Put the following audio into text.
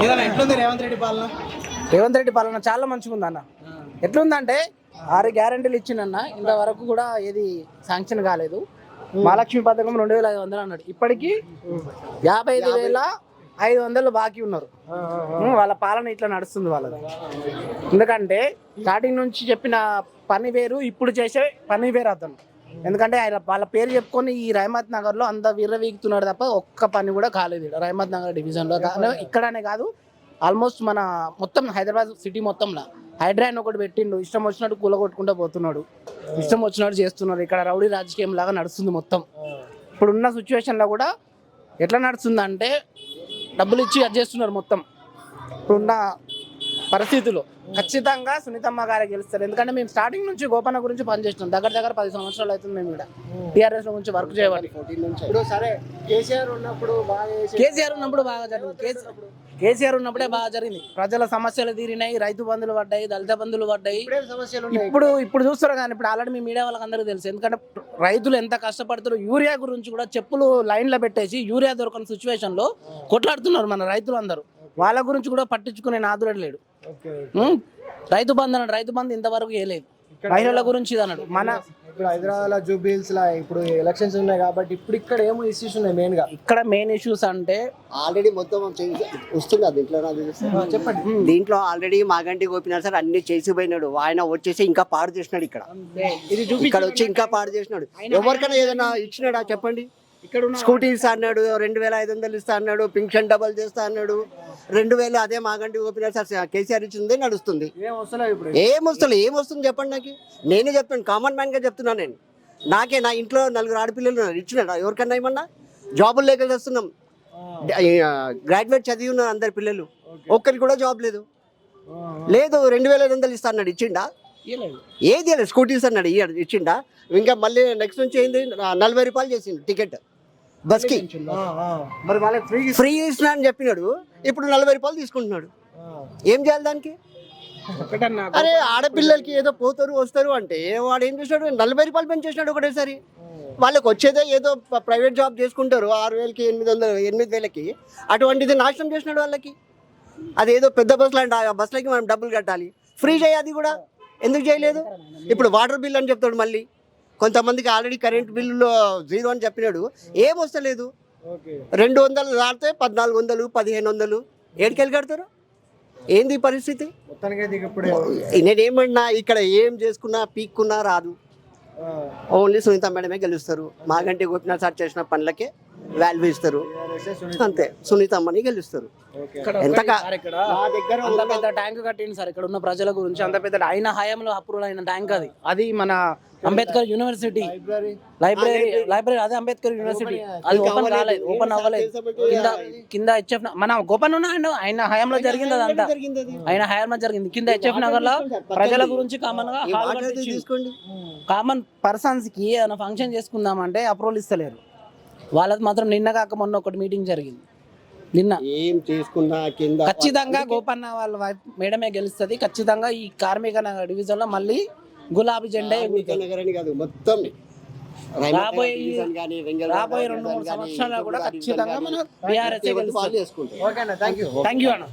రేవంత్ రెడ్డి పాలన? రేవంత్ రెడ్డి పాలన చాలా మంచిగా ఉంది అన్న ఎట్లుందంటే ఆరు గ్యారంటీలు ఇచ్చిందన్న ఇంతవరకు కూడా ఏది శాంక్షన్ కాలేదు. మహాలక్ష్మి పథకం రెండు వేల ఐదు వందలు అన్నాడు. ఇప్పటికీ యాభై ఐదు వేల ఐదు వందలు బాకీ ఉన్నారు. వాళ్ళ పాలన ఇట్లా నడుస్తుంది వాళ్ళది. ఎందుకంటే స్టార్టింగ్ నుంచి చెప్పిన పని వేరు ఇప్పుడు చేసే పని వేరు అతను. ఎందుకంటే ఆయన వాళ్ళ పేరు చెప్పుకొని ఈ రహమత్ నగర్లో అంత విర్రవీగుతున్నాడు తప్ప ఒక్క పని కూడా కాలేదు రహమత్ నగర్ డివిజన్లో కా- ఇక్కడనే కాదు ఆల్మోస్ట్ మన మొత్తం హైదరాబాద్ సిటీ మొత్తంలో. హైడ్రా అని ఒకటి పెట్టిండు. ఇష్టం వచ్చినట్టు కూలగొట్టుకుంటూ పోతున్నాడు. ఇష్టం వచ్చినట్టు చేస్తున్నారు. ఇక్కడ రౌడీ రాజకీయం లాగా నడుస్తుంది మొత్తం. ఇప్పుడున్న సిచ్యువేషన్లో కూడా ఎట్లా నడుస్తుంది అంటే డబ్బులు ఇచ్చి అది చేస్తున్నారు మొత్తం. ఇప్పుడున్న పరిస్థితుల్లో ఖచ్చితంగా సునీతమ్మ గారే గెలుస్తారు. ఎందుకంటే మేము స్టార్టింగ్ నుంచి గోపన్న గురించి పనిచేస్తున్నాం దగ్గర దగ్గర పది సంవత్సరాలు అవుతుంది మేము ఇక్కడ టీఆర్ఎస్ గురించి వర్క్ ఇప్పుడు సరే కేసీఆర్ ఉన్నప్పుడు కేసీఆర్ ఉన్నప్పుడు బాగా జరిగింది. కేసీ- కేసీఆర్ ఉన్నప్పుడే బాగా జరిగింది. ప్రజల సమస్యలు తీరినాయి రైతు బంధులు పడ్డాయి దళిత బంధులు పడ్డాయి. ఇప్పుడే ఇప్పుడు ఇప్పుడు చూస్తారు కానీ ఇప్పుడు ఆల్రెడీ మీ మీడియా వాళ్ళకి అందరికీ తెలుసు. ఎందుకంటే రైతులు ఎంత కష్టపడుతారో యూరియా గురించి కూడా చెప్పులు లైన్లో పెట్టేసి యూరియా దొరకని సిచ్యువేషన్లో కొట్లాడుతున్నారు మన రైతులు అందరూ వాళ్ళ గురించి కూడా పట్టించుకునే నాదుడు లేడు? రైతు బంధు అన్నాడు. రైతు బంధు ఇంతవరకు వేయలేదు. మహిళల గురించి ఇది అన్నాడు. మన ఇప్పుడు హైదరాబాద్లో జూబిల్స్ లా ఇప్పుడు ఎలక్షన్స్ ఉన్నాయి కాబట్టి ఇప్పుడు ఇక్కడ ఏమో ఇష్యూస్ ఉన్నాయి మెయిన్గా. ఇక్కడ మెయిన్ ఇష్యూస్ అంటే ఆల్రెడీ మొత్తం చేసి- వస్తుందా దీంట్లో? చెప్పండి. దీంట్లో ఆల్రెడీ మాగంటి గోపినాథ్ సార్ అన్ని చేసిపోయినాడు ఆయన వచ్చేసి ఇంకా పాడు చేసినాడు ఇక్కడ. ఇది ఇక్కడ వచ్చి ఇంకా పాడు చేసినాడు. ఎవరికైనా ఏదైనా ఇచ్చినాడా చెప్పండి? స్కూటీ ఇస్తా అన్నాడు రెండు వేల ఐదు వందలు ఇస్తా అన్నాడు పింఛన్ డబల్ చేస్తా అన్నాడు. రెండు వేలు అదే మాగంటి గోపినాథ్ సార్ కేసీఆర్ ఇచ్చిందే నడుస్తుంది. ఏం వస్తుంది ఏం వస్తుంది చెప్పండి నాకు? నేనే చెప్తాను కామన్ మ్యాన్గా చెప్తున్నాను నేను. నాకే నా ఇంట్లో నలుగురు ఆడపిల్లలు ఉన్నారు ఇచ్చినాడు ఎవరికన్నా ఏమన్నా? జాబులు లేక చేస్తున్నాం. గ్రాడ్యుయేట్ చదివి ఉన్నారు అందరు పిల్లలు. ఒక్కరికి కూడా జాబ్ లేదు. లేదు రెండు వేల ఐదు వందలు ఇస్తా అన్నాడు ఇచ్చిండా. ఏది స్కూటీస్ అన్నాడు ఇచ్చిండా? ఇంకా మళ్ళీ నెక్స్ట్ నుంచి ఏంది? నలభై రూపాయలు చేసిండు టికెట్ బస్కి. ఆ, ఆ. మరి వాళ్ళకి ఫ్రీ ఫ్రీ ఇస్తున్నా అని చెప్పినాడు. ఇప్పుడు నలభై రూపాయలు తీసుకుంటున్నాడు. ఏం చేయాలి దానికి? అరే ఆడపిల్లలకి ఏదో పోతారు వస్తారు అంటే వాడు ఏం చేసినాడు నలభై రూపాయలు పెంచేసినాడు ఒకటేసారి. వాళ్ళకి వచ్చేదే ఏదో ప్రైవేట్ జాబ్ చేసుకుంటారు ఆరు వేలకి ఎనిమిది వందలు ఎనిమిది వేలకి. అటువంటిది నాశనం చేసినాడు వాళ్ళకి. అది ఏదో పెద్ద బస్సులు అంటే ఆ బస్సులకి మనం డబ్బులు కట్టాలి. ఫ్రీ చేయి అది కూడా. ఎందుకు చేయలేదు? ఇప్పుడు వాటర్ బిల్ అని చెప్తాడు మళ్ళీ. కొంతమందికి ఆల్రెడీ కరెంట్ బిల్లులో జీరో అని చెప్పినాడు. ఏం వస్తలేదు. రెండు వందలు దాటితే పద్నాలుగు వందలు పదిహేను వందలు. ఏడికెళ్ళి కడతారు? ఏంది పరిస్థితి? నేనేమన్నా ఇక్కడ ఏం చేసుకున్నా పీక్కున్నా రాదు. ఓన్లీ సునీత మేడమే గెలుస్తారు. మాగంటి గోపినాథ్ సార్ చేసిన పనులకే వాల్యూ ఇస్తారు. అంతే. సునీతమ్మని గెలుస్తారు. దగ్గర అంత పెద్ద ట్యాంక్ కట్టింది సార్. ఇక్కడ ఉన్న ప్రజల గురించి అంత పెద్ద ఆయన హయాంలో అప్రూవల్ అయిన ట్యాంక్ అది. అది మన Ambedkar university. Library. Library library అదే అంబేద్కర్ యూనివర్సిటీ. అది ఓపెన్ కాలేదు. ఓపెన్ అవ్వలేదు. కింద కింద హెచ్ఎఫ్ మన ఓపెన్ ఉన్న ఆయన? ఆయన హయాంలో జరిగింది అదంతా. ఆయన హయాంలో జరిగింది. కింద హెచ్ఎఫ్ నగర్లో ప్రజల గురించి కామన్గా కామన్ పర్సన్స్కి ఏదైనా ఫంక్షన్ చేసుకుందామంటే అప్రూవల్ ఇస్తలేరు. వాళ్ళది మాత్రం నిన్న కాక మొన్న ఒకటి మీటింగ్ జరిగింది. నిన్న. ఏం చేసుకున్నా కింద ఖచ్చితంగా గోపన్న వాళ్ళ వైఫ్ మేడమే గెలుస్తుంది. ఖచ్చితంగా ఈ కార్మిక నగర్ డివిజన్లో మళ్ళీ గులాబీ జెండా ఎగురుతుంది. నగరని కాదు మొత్తం రాబోయే రెండు మూడు గానీ, సంవత్సరాలు కూడా ఖచ్చితంగా మన బీఆర్ఎస్ ఓకే అన్న యూ థ్యాంక్ యూ అన్న.